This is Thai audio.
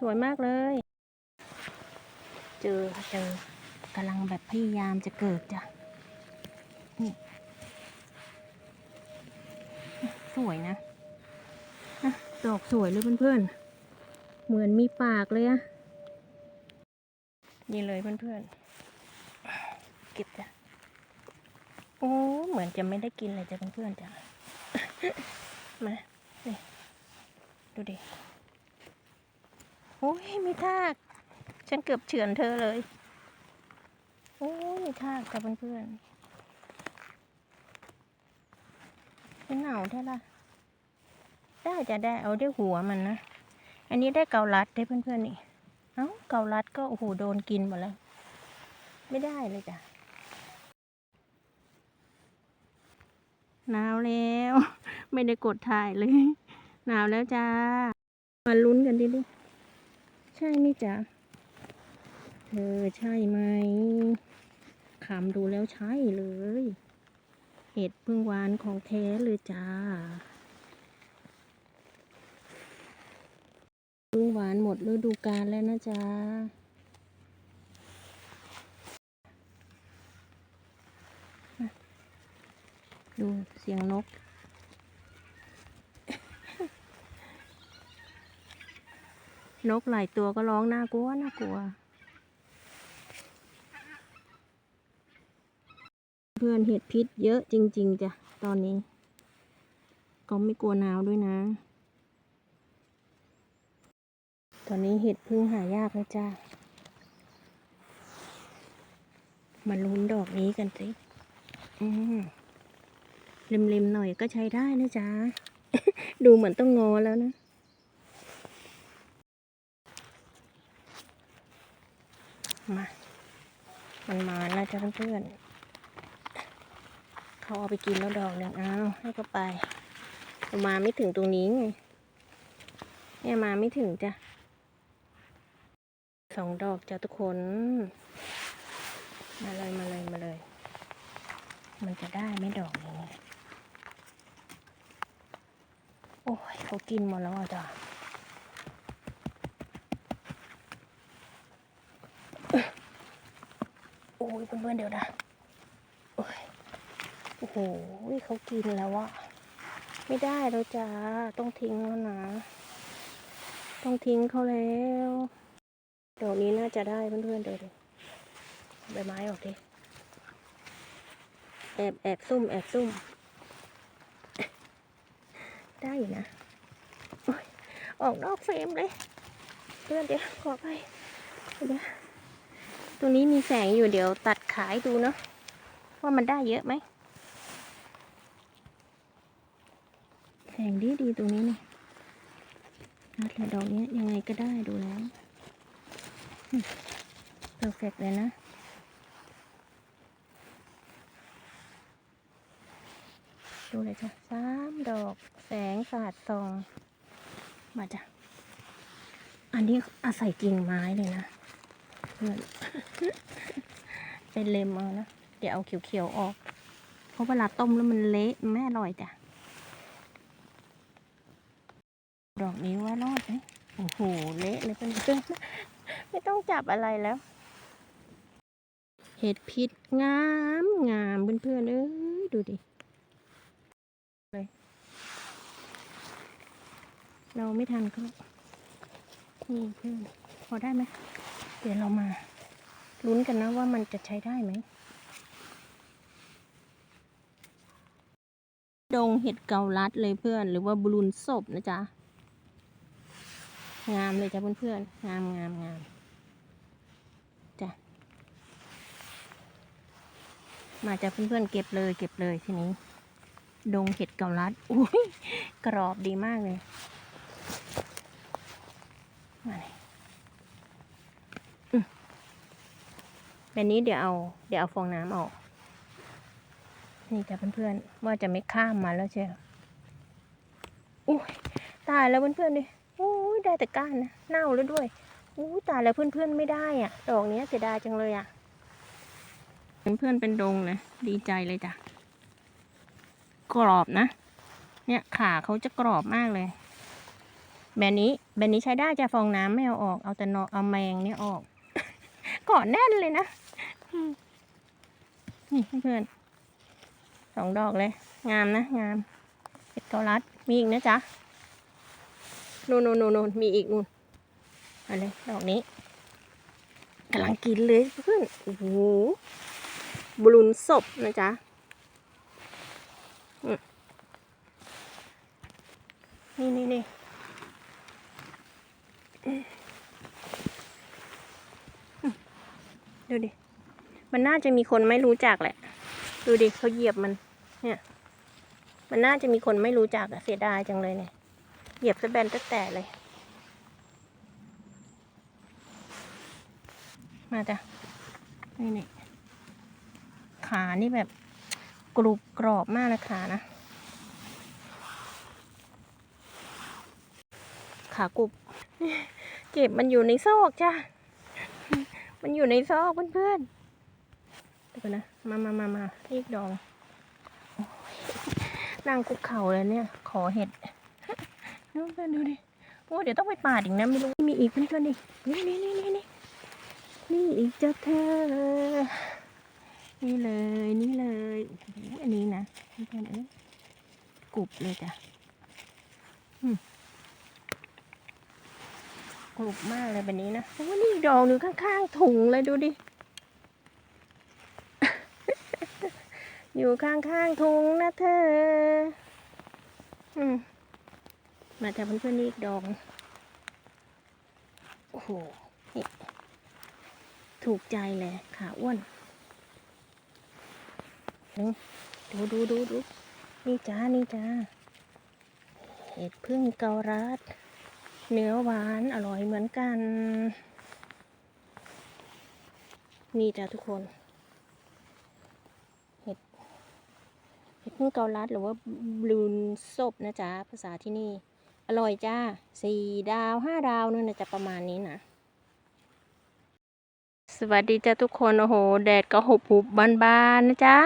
สวยมากเลย เจอเจอกำลังแบบพยายามจะเกิดจ้ะนี่สวยนะนะดอกสวยเลยเพื่อนๆ เหมือนมีปากเลยอะนี่เลยเพื่อนๆ เก็บจ้ะ โอ้ เหมือนจะไม่ได้กินเลยจ้ะเพื่อนๆจ้ะ มา นี่ ดูดิ โอ้ยมีทาก ฉันเกือบเฉือนเธอเลย โอ้ยมีทากจ้ะเพื่อนๆเป็นหนาวแท้ละได้จะได้เอาได้หัวมันนะ อันนี้ได้เกาลัดได้เพื่อนๆนี่ เอ้าเกาลัดก็โอ้โหโดนกินหมดแล้ว ไม่ได้เลยจ้ะหนาวแล้ว ไม่ได้กดถ่ายเลย หนาวแล้วจ้า มาลุ้นกันดิลูก ใช่ไหมจ๊ะเธอใช่ไหมคำดูแล้วใช่เลย เห็ดพึ่งหวานของแท้เลยจ้าพึ่งหวานหมดฤดูกาลแล้วนะจ๊ะดูเสียงนก นกหลายตัวก็ร้องน่ากลัวน่ากลัว เพื่อนเห็ดพิษเยอะจริง ๆจ้ะตอนนี้ ก็ไม่กลัวหนาวด้วยนะ ตอนนี้เห็ดพึ่งหายากแล้วจ้ามาลุ้นดอกนี้กันสิอืมริมๆหน่อยก็ใช้ได้นะจ๊ะ ดูเหมือนต้องงอแล้วนะ มา มันมาแล้วจ้ะเพื่อนๆเขาเอาไปกินแล้วดอกหนึ่งเอาวให้เขาไปมาไม่ถึงตรงนี้ไงเนี่ยมาไม่ถึงจ้ะสองดอกจ้ะทุกคน มาเลยมาเลยมาเลย มันจะได้ไหมดอกนี้โอ้ยเขากินหมดแล้วอะจ้ะโอ้ ยเพื่อนๆเดี๋ยวนะโอ้ยโอ้โหเขากินแล้วอะไม่ได้แล้วจ้าต้องทิ้งแล้วนะ ต้องทิ้งเขาแล้ว เดอกนี้น่าจะได้เพื่อนๆเดี๋ยวดูใบไม้ออกดิแอบแอบซุ่มแอบซุ่ม ได้อยู่นะอออกนอกเฟรมเลย เพื่อนเดี๋ยวขอไปเดี๋ยว ตรงนี้มีแสงอยู่เดี๋ยวตัดขายดูเนาะว่ามันได้เยอะไหม แสงดีดีๆตรงนี้นี่นัดลยดอกนี้ยยังไงก็ได้ดูแล้วเพอร์เฟกเลยนะดูเลยจ้ะสามดอกแสงสาดส่อง มาจ้ะ อันนี้อาศัยกิ่งไม้เลยนะ เป็นเลมเอานะ เดี๋ยวเอาเขียวๆออก เพราะเวลาต้มแล้วมันเละไม่อร่อยจ้ะ ดอกนี้ว่ารอดไหมโอ้โห เละเลยเพื่อนๆไม่ต้องจับอะไรแล้ว เห็ดพิษงามงามเพื่อนๆเอ้ยดูดิเราไม่ทันก็นี่เพื่อนพอได้ไหม เดี๋ยวเรามาลุ้นกันนะว่ามันจะใช้ได้ไหม ดงเห็ดเกาลัดเลยเพื่อน หรือว่าบลูนศพนะจ๊ะ งามเลยจ้ะเพื่อนๆ งามงามงามจ้ะ มาจ้ะเพื่อนๆ เก็บเลยเก็บเลยทีนี้ ดงเห็ดเกาลัด อุ้ยกรอบดีมากเลย มาเลยอืม แบบนี้เดี๋ยวเอาเดี๋ยวเอาฟองน้ำออก นี่จ้ะเพื่อนๆว่าจะไม่ข้ามมาแล้วเชียวอุ้ยตายแล้วเพื่อนๆดิอุ้ยได้แต่ก้านนะเน่าแล้วด้วยอุ้ยตายแล้วเพื่อนๆไม่ได้อะดอกนี้เสียดายจังเลยอะเพื่อนๆเป็นดงเลยดีใจเลยจ้ะกรอบนะ เนี่ยขาเขาจะกรอบมากเลย แบบนี้แบบนี้ใช้ได้จะฟองน้ำไม่เอาออก เอาแต่นอเอาแมงเนี่ยออกเกาะแน่นเลยนะ นี่เพื่อนสองดอกเลย งามนะ งามเห็ดเกาลัด มีอีกนะจ๊ะนู่นนู่นนู่นนู่นมีอีกนู่นอะไรดอกนี้กำลังกินเลยเพื่อนโอ้โหบลูนศพนะจ๊ะนี่นี่นี่ดูดิ มันน่าจะมีคนไม่รู้จักแหละ ดูดิเขาเหยียบมัน เนี่ย มันน่าจะมีคนไม่รู้จักอะเสียดายจังเลยเนี่ย เหยียบซะแบนตะแต่เลย มาจ้ะ นี่นี่ขานี่แบบกรุบกรอบมากนะขานะ ขากรุบ เก็บมันอยู่ในซอกจ้ะ มันอยู่ในซอกเพื่อนๆ เดี๋ยวนะมามามามาอียกดองนั่งคุกเข่าเลยเนี่ย ขอเห็ดดูเพื่อนดูดิโอ้เดี๋ยวต้องไปปาดอีกนะไม่รู้มีอีกเพื่อนๆดินี่นี่นี่นี่นี่นี่อีกเจ้าเธอ นี่เลยนี่เลยอันนี้นะเพื่อนๆเอ้ยกรุบเลยจ้ะกรุบมากเลยแบบนี้นะโอ้นี่ดอกหนึ่ข้างๆถุงเลยดูดิ อยู่ข้างๆถุงนะเธอ อืมมาจากเพื่อนๆนี่อีกดอกโอ้โหนี่ถูกใจเลยขาอ้วน ดูดูดูดูนี่จ้า นี่จ้า เห็ดพึ่งเการัด เนื้อหวานอร่อยเหมือนกัน นี่จ้าทุกคน เห็ด เห็ดพึ่งเกาลัดหรือว่าบลูนซบนะจ๊ะภาษาที่นี่ อร่อยจ้าสี่ดาวห้าดาวนู่นนะจะประมาณนี้นะ สวัสดีจ้าทุกคน โอ้โห แดดก็หุบหุบบานๆนะจ๊ะ